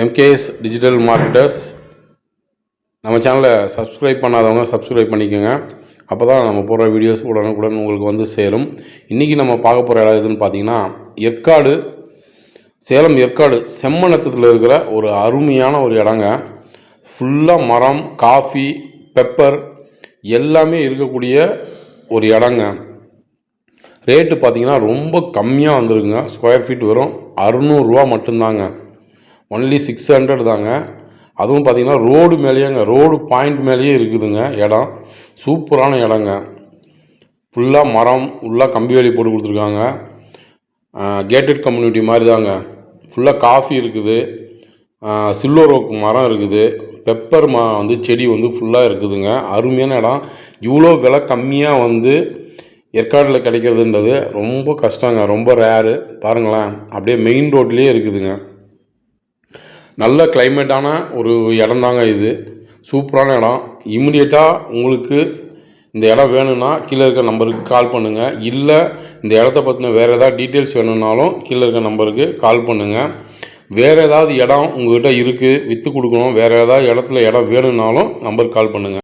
MKS digital marketers நம்ம சேனலை subscribe பண்ணாதவங்க சப்ஸ்கிரைப் பண்ணிக்கோங்க. அப்போ தான் நம்ம போடுற வீடியோஸ் உடனுக்குடன் உங்களுக்கு வந்து சேரும். இன்றைக்கி நம்ம பார்க்க போகிற இடம் எதுன்னு பார்த்தீங்கன்னா ஏற்காடு சேலம் ஏற்காடு செம்மநத்தத்தில் இருக்கிற ஒரு அருமையான ஒரு இடங்க. ஃபுல்லாக மரம் காஃபி பெப்பர் எல்லாமே இருக்கக்கூடிய ஒரு இடங்க. ரேட்டு பார்த்தீங்கன்னா ரொம்ப கம்மியாக வந்துருக்குங்க. ஸ்கொயர் ஃபீட் வரும் அறுநூறுவா மட்டும்தாங்க. ஒன்லி சிக்ஸ் ஹண்ட்ரட் தாங்க. அதுவும் பார்த்தீங்கன்னா ரோடு மேலேயேங்க ரோடு பாயிண்ட் மேலேயே இருக்குதுங்க இடம். சூப்பரான இடங்க. ஃபுல்லாக மரம் ஃபுல்லாக கம்பி வேலி போட்டு கொடுத்துருக்காங்க. கேட்டட் கம்யூனிட்டி மாதிரி தாங்க ஃபுல்லாக காஃபி இருக்குது. சில்வர் ஓக் மரம் இருக்குது. பெப்பர் மா வந்து செடி வந்து ஃபுல்லாக இருக்குதுங்க. அருமையான இடம். இவ்வளோ விலை கம்மியாக வந்து ஏற்காடில் கிடைக்கிறதுன்றது ரொம்ப கஷ்டங்க. ரொம்ப ரேரு பாருங்களேன். அப்படியே மெயின் ரோட்லேயே இருக்குதுங்க. நல்ல கிளைமேட்டான ஒரு இடந்தாங்க இது. சூப்பரான இடம். இமிடியேட்டாக உங்களுக்கு இந்த இடம் வேணும்னா கீழே இருக்க நம்பருக்கு கால் பண்ணுங்கள் இல்லை இந்த இடத்த பற்றின வேறு ஏதாவது டீட்டெயில்ஸ் வேணும்னாலும் கீழே இருக்க நம்பருக்கு கால் பண்ணுங்கள் வேறு ஏதாவது இடம் உங்கள்கிட்ட இருக்குது விற்று கொடுக்கணும் வேறு ஏதாவது இடத்துல இடம் வேணும்னாலும் நம்பருக்கு கால் பண்ணுங்கள்